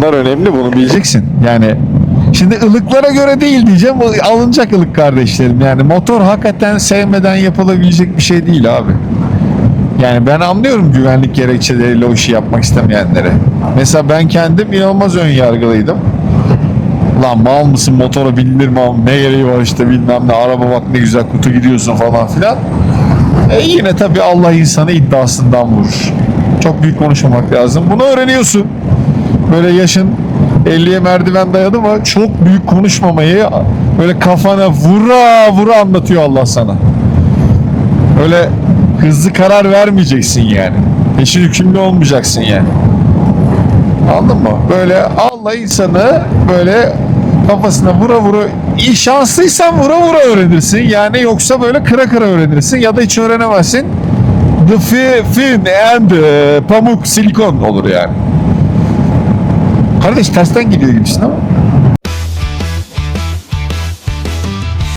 Bunlar önemli bunu bileceksin. Yani şimdi ılıklara göre değil diyeceğim. Alınacak ılık kardeşlerim. Yani motor hakikaten sevmeden yapılabilecek bir şey değil abi. Yani ben anlıyorum güvenlik gerekçeleriyle o işi yapmak istemeyenlere. Mesela ben kendim inanılmaz ön yargılıydım. Lan mal mısın motora binilir mi ne gereği var işte bilmem ne araba bak ne güzel kutu gidiyorsun falan filan. E yine tabii Allah insanı iddiasından vurur. Çok büyük konuşmamak lazım. Bunu öğreniyorsun. Böyle yaşın 50'ye merdiven dayadı mı çok büyük konuşmamayı böyle kafana vura vura anlatıyor Allah sana. Öyle hızlı karar vermeyeceksin yani. Peşin hükümlü olmayacaksın yani. Anladın mı? Böyle Allah insanı böyle kafasına vura vura şanslıysan vura vura öğrenirsin. Yani yoksa böyle kıra kıra öğrenirsin ya da hiç öğrenemezsin. The fi- fin and e, pamuk silikon olur yani. Kardeş tersten gidiyor gibisin ama.